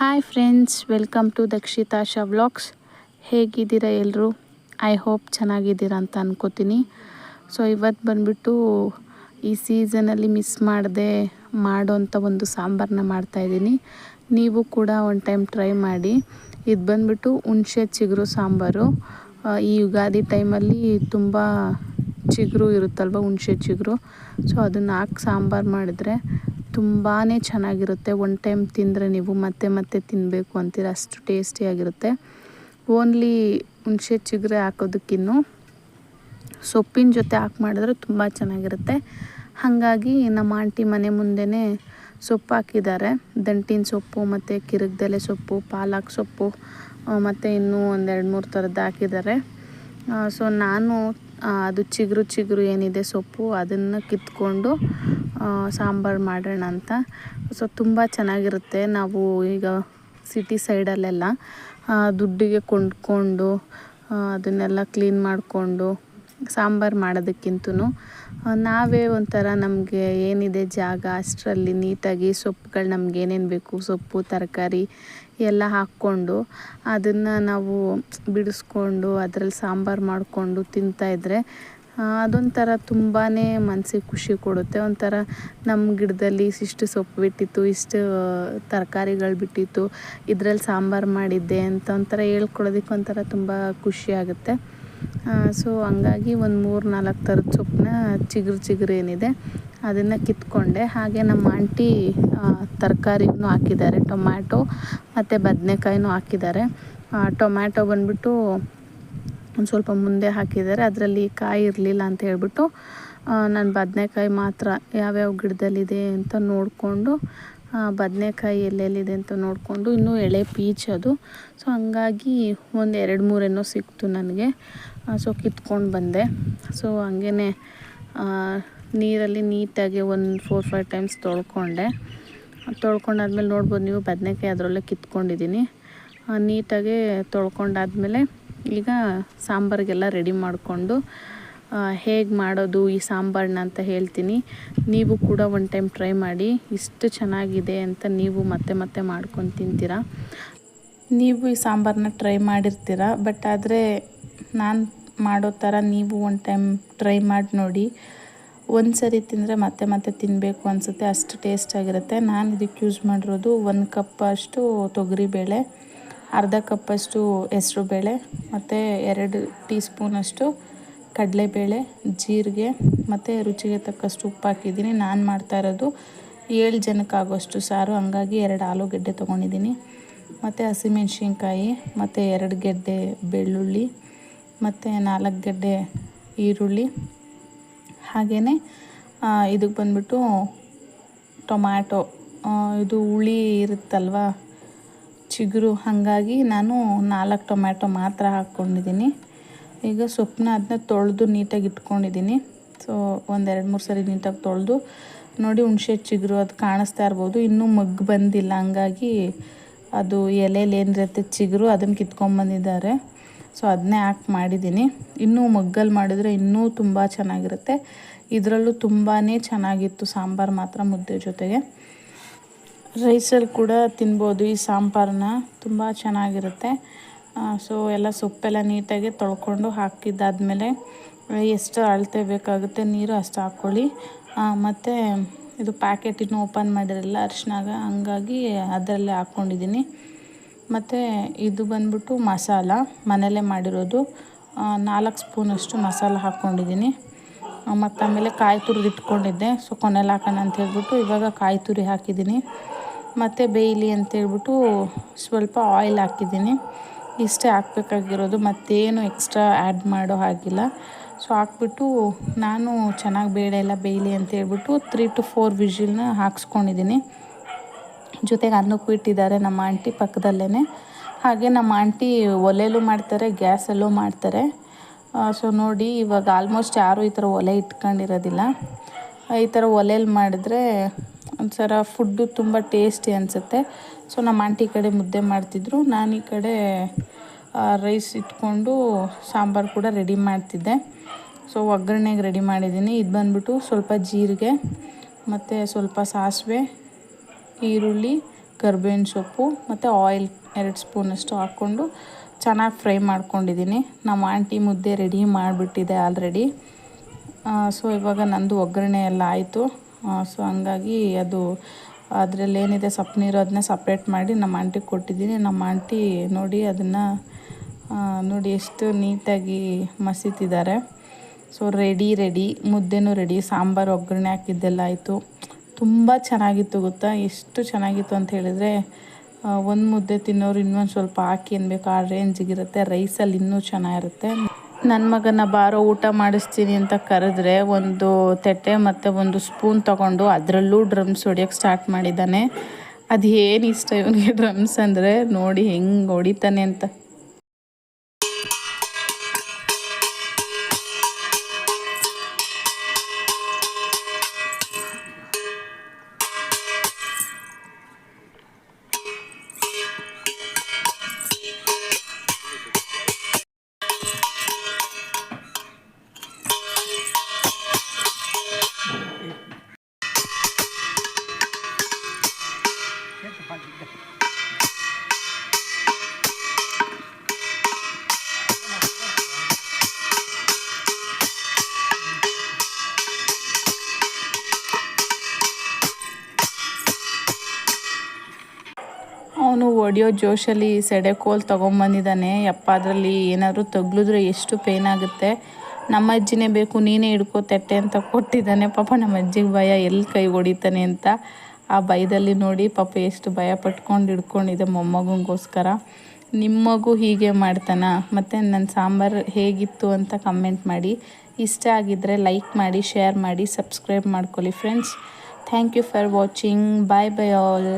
Hi friends welcome to Dakshitasha vlogs ಹೇಗಿದ್ದೀರಾ ಎಲ್ಲರೂ I hope ಚೆನ್ನಾಗಿದ್ದೀರಾ ಅಂತ ಅನ್ಕೋತೀನಿ. ಸೊ ಇವತ್ತು ಬಂದುಬಿಟ್ಟು ಈ ಸೀಸನಲ್ಲಿ ಮಿಸ್ ಮಾಡದೆ, ಮಾಡೋಂಥ ಒಂದು ಸಾಂಬಾರನ್ನ ಮಾಡ್ತಾಯಿದ್ದೀನಿ ನೀವು ಕೂಡ ಒಂದು ಟೈಮ್ ಟ್ರೈ ಮಾಡಿ. ಇದು ಬಂದುಬಿಟ್ಟು ಹುಣಸೆ ಚಿಗುರು ಸಾಂಬಾರು. ಈ ಯುಗಾದಿ ಟೈಮಲ್ಲಿ ತುಂಬ ಚಿಗುರು ಇರುತ್ತಲ್ವ ಹುಣಸೆ ಚಿಗುರು? ಸೊ ಅದನ್ನು ಹಾಕಿ ಸಾಂಬಾರು ಮಾಡಿದ್ರೆ ತುಂಬಾ ಚೆನ್ನಾಗಿರುತ್ತೆ. ಒನ್ ಟೈಮ್ ತಿಂದರೆ ನೀವು ಮತ್ತೆ ಮತ್ತೆ ತಿನ್ನಬೇಕು ಅಂತೀರ? ಅಷ್ಟು ಟೇಸ್ಟಿಯಾಗಿರುತ್ತೆ ಓನ್ಲಿ ಹುಣಸೆ ಚಿಗುರೆ ಹಾಕೋದಕ್ಕಿನ್ನು ಸೊಪ್ಪಿನ ಜೊತೆ ಹಾಕಿ ಮಾಡಿದ್ರೆ ತುಂಬ ಚೆನ್ನಾಗಿರುತ್ತೆ. ಹಾಗಾಗಿ ನಮ್ಮ ಆಂಟಿ ಮನೆ ಮುಂದೆಯೇ ಸೊಪ್ಪು ಹಾಕಿದ್ದಾರೆ. ದಂಟಿನ ಸೊಪ್ಪು ಮತ್ತು ಕಿರಿಕ್ದೆಲೆ ಸೊಪ್ಪು, ಪಾಲಕ್ ಸೊಪ್ಪು ಮತ್ತು ಇನ್ನೂ ಒಂದೆರಡು ಮೂರು ಥರದ್ದು ಹಾಕಿದ್ದಾರೆ. ಸೊ ನಾನು ಅದು ಚಿಗುರು ಚಿಗುರು ಏನಿದೆ ಸೊಪ್ಪು ಅದನ್ನು ಕಿತ್ಕೊಂಡು ಸಾಂಬಾರು ಮಾಡೋಣ ಅಂತ. ಸೊ ತುಂಬ ಚೆನ್ನಾಗಿರುತ್ತೆ. ನಾವು ಈಗ ಸಿಟಿ ಸೈಡಲ್ಲೆಲ್ಲ ದುಡ್ಡಿಗೆ ಕೊಂಡ್ಕೊಂಡು ಅದನ್ನೆಲ್ಲ ಕ್ಲೀನ್ ಮಾಡಿಕೊಂಡು ಸಾಂಬಾರು ಮಾಡೋದಕ್ಕಿಂತೂ ನಾವೇ ಒಂಥರ ನಮಗೆ ಏನಿದೆ ಜಾಗ, ಅಷ್ಟರಲ್ಲಿ ನೀಟಾಗಿ ಸೊಪ್ಪುಗಳು ನಮ್ಗೆ ಏನೇನು ಬೇಕು, ಸೊಪ್ಪು, ತರಕಾರಿ ಎಲ್ಲ ಹಾಕ್ಕೊಂಡು ಅದನ್ನು ನಾವು ಬಿಡಿಸ್ಕೊಂಡು, ಅದರಲ್ಲಿ ಸಾಂಬಾರು ಮಾಡಿಕೊಂಡು ತಿಂತಾಯಿದ್ರೆ ಅದೊಂಥರ ತುಂಬಾ ಮನಸ್ಸಿಗೆ ಖುಷಿ ಕೊಡುತ್ತೆ. ಒಂಥರ ನಮ್ಮ ಗಿಡದಲ್ಲಿ ಇಷ್ಟು ಸೊಪ್ಪು ಬಿಟ್ಟಿತ್ತು, ಇಷ್ಟು ತರಕಾರಿಗಳು ಬಿಟ್ಟಿತ್ತು ಇದರಲ್ಲಿ ಸಾಂಬಾರು ಮಾಡಿದ್ದೆ ಅಂತ ಒಂಥರ ಹೇಳ್ಕೊಳೋದಕ್ಕೆ ಒಂಥರ ತುಂಬ ಖುಷಿ ಆಗುತ್ತೆ. ಸೊ ಹಂಗಾಗಿ ಒಂದು ಮೂರು ನಾಲ್ಕು ಥರದ ಸೊಪ್ಪನ್ನ ಚಿಗುರು ಚಿಗುರು ಏನಿದೆ ಅದನ್ನು ಕಿತ್ಕೊಂಡೆ. ಹಾಗೆ ನಮ್ಮ ಆಂಟಿ ತರಕಾರಿನೂ ಹಾಕಿದ್ದಾರೆ, ಟೊಮ್ಯಾಟೊ ಮತ್ತು ಬದನೆಕಾಯಿನೂ ಹಾಕಿದ್ದಾರೆ. ಟೊಮ್ಯಾಟೊ ಬಂದ್ಬಿಟ್ಟು ಒಂದು ಸ್ವಲ್ಪ ಮುಂದೆ ಹಾಕಿದ್ದಾರೆ. ಅದರಲ್ಲಿ ಕಾಯಿ ಇರಲಿಲ್ಲ ಅಂತ ಹೇಳ್ಬಿಟ್ಟು ನಾನು ಬದನೆಕಾಯಿ ಮಾತ್ರ ಯಾವ್ಯಾವ ಗಿಡದಲ್ಲಿದೆ ಅಂತ ನೋಡಿಕೊಂಡು ಬದನೆಕಾಯಿ ಎಲ್ಲೆಲ್ಲಿದೆ ಅಂತ ನೋಡಿಕೊಂಡು, ಇನ್ನೂ ಎಳೆ ಪೀಚ್ ಅದು. ಸೊ ಹಂಗಾಗಿ ಒಂದು ಎರಡು ಮೂರೇನೋ ಸಿಕ್ತು ನನಗೆ. ಸೊ ಕಿತ್ಕೊಂಡು ಬಂದೆ. ಸೊ ಹಂಗೇ ನೀರಲ್ಲಿ ನೀಟಾಗಿ ಒಂದು ಫೋರ್ ಫೈವ್ ಟೈಮ್ಸ್ ತೊಳ್ಕೊಂಡೆ. ತೊಳ್ಕೊಂಡಾದ್ಮೇಲೆ ನೋಡ್ಬೋದು ನೀವು, ಬದನೆಕಾಯಿ ಅದರಲ್ಲೇ ಕಿತ್ಕೊಂಡಿದ್ದೀನಿ. ನೀಟಾಗಿ ತೊಳ್ಕೊಂಡಾದ್ಮೇಲೆ ಈಗ ಸಾಂಬಾರಿಗೆಲ್ಲ ರೆಡಿ ಮಾಡಿಕೊಂಡು ಹೇಗೆ ಮಾಡೋದು ಈ ಸಾಂಬಾರನ್ನ ಅಂತ ಹೇಳ್ತೀನಿ. ನೀವು ಕೂಡ ಒನ್ ಟೈಮ್ ಟ್ರೈ ಮಾಡಿ, ಇಷ್ಟು ಚೆನ್ನಾಗಿದೆ ಅಂತ ನೀವು ಮತ್ತೆ ಮತ್ತೆ ಮಾಡ್ಕೊಂಡು ತಿಂತೀರಾ? ನೀವು ಈ ಸಾಂಬಾರನ್ನ ಟ್ರೈ ಮಾಡಿರ್ತೀರ, ಬಟ್ ಆದರೆ ನಾನು ಮಾಡೋ ಥರ ನೀವು ಒನ್ ಟೈಮ್ ಟ್ರೈ ಮಾಡಿ ನೋಡಿ. ಒಂದು ಸರಿ ತಿಂದರೆ ಮತ್ತೆ ಮತ್ತೆ ತಿನ್ನಬೇಕು ಅನಿಸುತ್ತೆ, ಅಷ್ಟು ಟೇಸ್ಟಾಗಿರುತ್ತೆ ನಾನು ಇದಕ್ಕೆ ಯೂಸ್ ಮಾಡಿರೋದು ಒಂದು ಕಪ್ ಅಷ್ಟು ತೊಗರಿಬೇಳೆ. ಅರ್ಧ ಕಪ್ಪಷ್ಟು ಹೆಸ್ರುಬೇಳೆ ಮತ್ತು ಎರಡು ಟೀ ಸ್ಪೂನಷ್ಟು ಕಡಲೆಬೇಳೆ, ಜೀರಿಗೆ, ಮತ್ತು ರುಚಿಗೆ ತಕ್ಕಷ್ಟು ಉಪ್ಪು ಹಾಕಿದ್ದೀನಿ. ನಾನು ಮಾಡ್ತಾ ಇರೋದು ಏಳು ಜನಕ್ಕಾಗೋಷ್ಟು ಸಾರು. ಹಂಗಾಗಿ ಎರಡು ಆಲೂಗೆಡ್ಡೆ ತೊಗೊಂಡಿದ್ದೀನಿ. ಮತ್ತು ಹಸಿಮೆಣ್ಸಿನ್ಕಾಯಿ, ಮತ್ತು ಎರಡು ಗೆಡ್ಡೆ ಬೆಳ್ಳುಳ್ಳಿ, ಮತ್ತು ನಾಲ್ಕು ಗೆಡ್ಡೆ ಈರುಳ್ಳಿ. ಹಾಗೆಯೇ ಇದಕ್ಕೆ ಬಂದ್ಬಿಟ್ಟು ಟೊಮ್ಯಾಟೊ ಇದು ಹುಳಿ ಇರುತ್ತಲ್ವ ಚಿಗುರು. ಹಾಗಾಗಿ ನಾನು ನಾಲ್ಕು ಟೊಮ್ಯಾಟೊ ಮಾತ್ರ ಹಾಕ್ಕೊಂಡಿದ್ದೀನಿ. ಈಗ ಸೊಪ್ಪನ್ನ ಅದನ್ನ ತೊಳೆದು ನೀಟಾಗಿ ಇಟ್ಕೊಂಡಿದ್ದೀನಿ. ಸೊ ಒಂದೆರಡು ಮೂರು ಸರಿ ನೀಟಾಗಿ ತೊಳೆದು ನೋಡಿ ಹುಣಸೆ ಚಿಗುರು ಅದು ಕಾಣಿಸ್ತಾ ಇರ್ಬೋದು. ಇನ್ನೂ ಮಗ್ಗು ಬಂದಿಲ್ಲ. ಹಂಗಾಗಿ ಅದು ಎಲೆಯಲ್ಲಿ ಏನಿರುತ್ತೆ ಚಿಗುರು ಅದನ್ನು ಕಿತ್ಕೊಂಡ್ಬಂದಿದ್ದಾರೆ ಸೊ ಅದನ್ನೇ ಹಾಕ್ ಮಾಡಿದ್ದೀನಿ. ಇನ್ನೂ ಮಗ್ಗಲ್ಲಿ ಮಾಡಿದರೆ ಇನ್ನೂ ತುಂಬ ಚೆನ್ನಾಗಿರುತ್ತೆ. ಇದರಲ್ಲೂ ತುಂಬಾ ಚೆನ್ನಾಗಿತ್ತು ಸಾಂಬಾರು ಮಾತ್ರ ಮುದ್ದೆ ಜೊತೆಗೆ. ರೈಸಲ್ಲಿ ಕೂಡ ತಿನ್ಬೋದು. ಈ ಸಾಂಬಾರನ್ನ ತುಂಬ ಚೆನ್ನಾಗಿರುತ್ತೆ. ಸೊ ಎಲ್ಲ ಸೊಪ್ಪೆಲ್ಲ ನೀಟಾಗಿ ತೊಳ್ಕೊಂಡು ಹಾಕಿದ್ದಾದಮೇಲೆ ಎಷ್ಟು ಅಳತೆ ಬೇಕಾಗುತ್ತೆ ನೀರು ಅಷ್ಟು ಹಾಕ್ಕೊಳ್ಳಿ. ಮತ್ತು ಇದು ಪ್ಯಾಕೆಟ್ ಇನ್ನೂ ಓಪನ್ ಮಾಡಿರಲ್ಲ ಅರಿಶಿನಾಗ ಹಂಗಾಗಿ ಅದರಲ್ಲೇ ಹಾಕ್ಕೊಂಡಿದ್ದೀನಿ. ಮತ್ತು ಇದು ಬಂದ್ಬಿಟ್ಟು ಮಸಾಲ ಮನೆಯಲ್ಲೇ ಮಾಡಿರೋದು. ನಾಲ್ಕು ಸ್ಪೂನಷ್ಟು ಮಸಾಲ ಹಾಕ್ಕೊಂಡಿದ್ದೀನಿ. ಮತ್ತು ಆಮೇಲೆ ಕಾಯಿ ತುರಿದು ಇಟ್ಕೊಂಡಿದ್ದೆ ಸೊ ಕೊನೆಲಿ ಹಾಕೋಣ ಅಂತ ಹೇಳ್ಬಿಟ್ಟು ಇವಾಗ ಕಾಯಿ ತುರಿ ಹಾಕಿದ್ದೀನಿ. ಮತ್ತು ಬೇಯಲಿ ಅಂತೇಳ್ಬಿಟ್ಟು ಸ್ವಲ್ಪ ಆಯಿಲ್ ಹಾಕಿದ್ದೀನಿ. ಇಷ್ಟೇ ಹಾಕ್ಬೇಕಾಗಿರೋದು, ಮತ್ತೇನು ಎಕ್ಸ್ಟ್ರಾ ಆ್ಯಡ್ ಮಾಡೋ ಹಾಗಿಲ್ಲ. ಸೊ ಹಾಕ್ಬಿಟ್ಟು ನಾನು ಚೆನ್ನಾಗಿ ಬೇಳೆ ಎಲ್ಲ ಬೇಯಲಿ ಅಂತ ಹೇಳ್ಬಿಟ್ಟು ತ್ರೀ ಟು ಫೋರ್ ವಿಷಿಲ್ನ ಹಾಕ್ಸ್ಕೊಂಡಿದ್ದೀನಿ. ಜೊತೆಗೆ ಅನ್ನಕ್ಕೂ ಬಿಟ್ಟಿದ್ದಾರೆ ನಮ್ಮ ಆಂಟಿ ಪಕ್ಕದಲ್ಲೇ ಹಾಗೆ ನಮ್ಮ ಆಂಟಿ ಒಲೆಯಲ್ಲೂ ಮಾಡ್ತಾರೆ, ಗ್ಯಾಸಲ್ಲೂ ಮಾಡ್ತಾರೆ. ಸೊ ನೋಡಿ ಇವಾಗ ಆಲ್ಮೋಸ್ಟ್ ಯಾರೂ ಈ ಥರ ಒಲೆ ಇಟ್ಕೊಂಡಿರೋದಿಲ್ಲ. ಈ ಥರ ಒಲೆಯಲ್ಲಿ ಮಾಡಿದ್ರೆ ಒಂಥರ ಫುಡ್ಡು ತುಂಬ ಟೇಸ್ಟಿ ಅನಿಸುತ್ತೆ. ಸೊ ನಮ್ಮ ಆಂಟಿ ಕಡೆ ಮುದ್ದೆ ಮಾಡ್ತಿದ್ರು. ನಾನು ಈ ಕಡೆ ರೈಸ್ ಇಟ್ಕೊಂಡು ಸಾಂಬಾರು ಕೂಡ ರೆಡಿ ಮಾಡ್ತಿದ್ದೆ. ಸೊ ಒಗ್ಗರಣೆಗೆ ರೆಡಿ ಮಾಡಿದ್ದೀನಿ. ಇದು ಬಂದ್ಬಿಟ್ಟು ಸ್ವಲ್ಪ ಜೀರಿಗೆ, ಮತ್ತು ಸ್ವಲ್ಪ ಸಾಸಿವೆ, ಈರುಳ್ಳಿ, ಕರ್ಬೇವಿನ ಸೊಪ್ಪು, ಮತ್ತು ಆಯಿಲ್ ಎರಡು ಸ್ಪೂನಷ್ಟು ಹಾಕ್ಕೊಂಡು ಚೆನ್ನಾಗಿ ಫ್ರೈ ಮಾಡ್ಕೊಂಡಿದ್ದೀನಿ. ನಮ್ಮ ಆಂಟಿ ಮುದ್ದೆ ರೆಡಿ ಮಾಡಿಬಿಟ್ಟಿದೆ ಆಲ್ರೆಡಿ ಸೊ ಇವಾಗ ನಂದು ಒಗ್ಗರಣೆ ಎಲ್ಲ ಆಯಿತು. ಸೊ ಹಂಗಾಗಿ ಅದು ಅದರಲ್ಲಿ ಏನಿದೆ ಸೊಪ್ಪು ಅದನ್ನ ಸಪ್ರೇಟ್ ಮಾಡಿ ನಮ್ಮ ಆಂಟಿಗೆ ಕೊಟ್ಟಿದ್ದೀನಿ. ನಮ್ಮ ಆಂಟಿ ನೋಡಿ ಅದನ್ನು ನೋಡಿ ಎಷ್ಟು ನೀಟಾಗಿ ಮಸೀತಿದ್ದಾರೆ. ಸೊ ರೆಡಿ ರೆಡಿ ಮುದ್ದೆನೂ ರೆಡಿ ಸಾಂಬಾರು, ಒಗ್ಗರಣೆ ಹಾಕಿದ್ದೆಲ್ಲ ಆಯಿತು. ತುಂಬ ಚೆನ್ನಾಗಿತ್ತು ಗೊತ್ತಾ? ಎಷ್ಟು ಚೆನ್ನಾಗಿತ್ತು ಅಂತ ಹೇಳಿದರೆ ಒಂದು ಮುದ್ದೆ ತಿನ್ನೋರು ಇನ್ನೊಂದು ಸ್ವಲ್ಪ ಹಾಕಿ ಅನ್ಬೇಕು ಆ ರೇಂಜಿಗಿರುತ್ತೆ ರೈಸಲ್ಲಿ ಇನ್ನೂ ಚೆನ್ನಾಗಿರುತ್ತೆ. ನನ್ನ ಮಗನ ಬಾರೋ ಊಟ ಮಾಡಿಸ್ತೀನಿ ಅಂತ ಕರೆದ್ರೆ ಒಂದು ತಟ್ಟೆ ಮತ್ತು ಒಂದು ಸ್ಪೂನ್ ತಗೊಂಡು ಅದರಲ್ಲೂ ಡ್ರಮ್ಸ್ ಹೊಡಿಯೋಕ್ಕೆ ಸ್ಟಾರ್ಟ್ ಮಾಡಿದ್ದಾನೆ. ಅದು ಏನು ಇಷ್ಟ ಇವನಿಗೆ ಡ್ರಮ್ಸ್ ಅಂದರೆ ನೋಡಿ ಹೆಂಗೆ ಹೊಡಿತಾನೆ ಅಂತ. ಹೊಡಿಯೋ ಜೋಶಲ್ಲಿ ಸೆಡೆಕೋಲ್ ತೊಗೊಂಬಂದಿದ್ದಾನೆ. ಯಪ್ಪ, ಅದರಲ್ಲಿ ಏನಾದರೂ ತಗ್ಲಿದ್ರೆ ಎಷ್ಟು ಪೇನ್ ಆಗುತ್ತೆ? ನಮ್ಮ ಅಜ್ಜಿನೇ ಬೇಕು, ನೀನೇ ಹಿಡ್ಕೋ ತಟ್ಟೆ ಅಂತ ಕೊಟ್ಟಿದ್ದಾನೆ. ಪಾಪ ನಮ್ಮ ಅಜ್ಜಿಗೆ ಭಯ ಎಲ್ಲಿ ಕೈ ಹೊಡಿತಾನೆ ಅಂತ. ಆ ಭಯದಲ್ಲಿ ನೋಡಿ ಪಾಪ ಎಷ್ಟು ಭಯ ಪಟ್ಕೊಂಡು ಹಿಡ್ಕೊಂಡಿದೆ ಮೊಮ್ಮಗನಿಗೋಸ್ಕರ ನಿಮ್ಮ ಮಗು ಹೀಗೆ ಮಾಡ್ತಾನ? ಮತ್ತು ನನ್ನ ಸಾಂಬಾರು ಹೇಗಿತ್ತು ಅಂತ ಕಮೆಂಟ್ ಮಾಡಿ. ಇಷ್ಟ ಆಗಿದ್ದರೆ ಲೈಕ್ ಮಾಡಿ ಶೇರ್ ಮಾಡಿ ಸಬ್ಸ್ಕ್ರೈಬ್ ಮಾಡ್ಕೊಳ್ಳಿ friends thank you for watching bye bye all